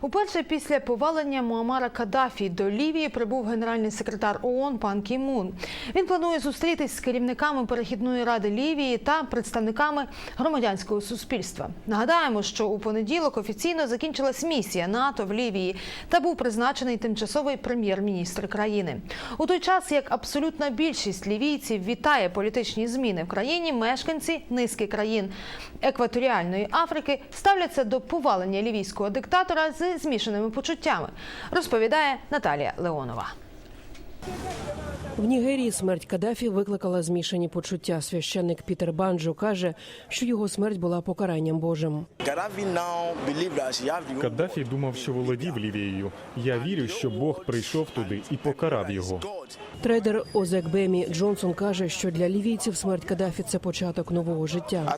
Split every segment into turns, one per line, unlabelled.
Уперше після повалення Муамара Каддафі до Лівії прибув генеральний секретар ООН пан Кі Мун. Він планує зустрітись з керівниками перехідної ради Лівії та представниками громадянського суспільства. Нагадаємо, що у понеділок офіційно закінчилась місія НАТО в Лівії та був призначений тимчасовий прем'єр-міністр країни. У той час, як абсолютна більшість лівійців вітає політичні зміни в країні, мешканці низки країн екваторіальної Африки ставляться до повалення лівійського диктатора з змішаними почуттями, розповідає Наталія Леонова.
В Нігерії смерть Каддафі викликала змішані почуття. Священник Пітер Банджо каже, що його смерть була покаранням Божим.
Каддафі думав, що володів Лівією. Я вірю, що Бог прийшов туди і покарав його.
Трейдер Озекбемі Джонсон каже, що для лівійців смерть Каддафі – це початок нового життя.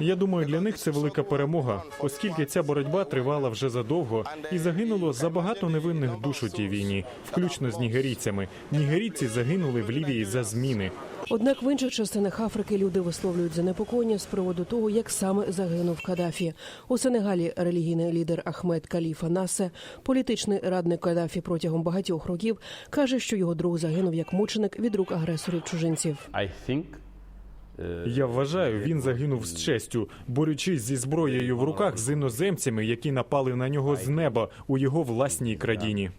Я думаю, для них це велика перемога, оскільки ця боротьба тривала вже задовго і загинуло забагато невинних душ у тій війні, включно з нігерійцями. Нігерійці загинули в Лівії за зміни.
Однак в інших частинах Африки люди висловлюють занепокоєння з приводу того, як саме загинув Каддафі. У Сенегалі релігійний лідер Ахмед Каліфа Насе, політичний радник Каддафі протягом багатьох років, каже, що його друг загинув як мученик від рук агресорів чужинців.
I
Я вважаю, він загинув з честю, борючись зі зброєю в руках з іноземцями, які напали на нього з неба у його власній країні.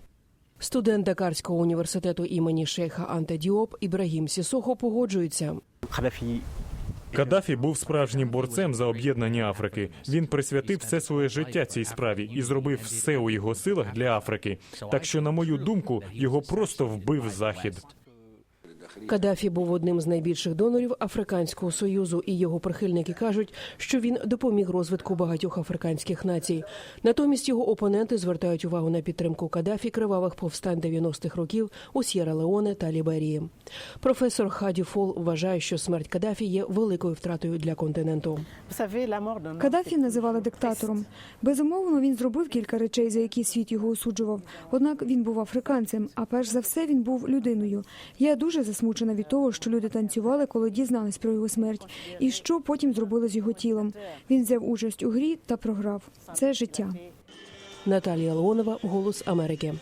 Студент Дакарського університету імені Шейха Анте Діоп Ібрагім Сісохо погоджується.
Gaddafi
Каддафі був справжнім борцем за об'єднання Африки. Він присвятив все своє життя цій справі і зробив все у його силах для Африки. Так що, на мою думку, його просто вбив захід.
Каддафі був одним з найбільших донорів Африканського союзу, і його прихильники кажуть, що він допоміг розвитку багатьох африканських націй. Натомість його опоненти звертають увагу на підтримку Каддафі кривавих повстань 90-х років у С'єра Леоне та Ліберії. Професор Хаді Фол вважає, що смерть Каддафі є великою втратою для континенту.
Каддафі називали диктатором. Безумовно, він зробив кілька речей, за які світ його осуджував. Однак він був африканцем, а перш за все він був людиною. Я дуже засмучена від того, що люди танцювали, коли дізнались про його смерть, і що потім зробили з його тілом. Він взяв участь у грі та програв. Це життя.
Наталія Леонова, Голос Америки.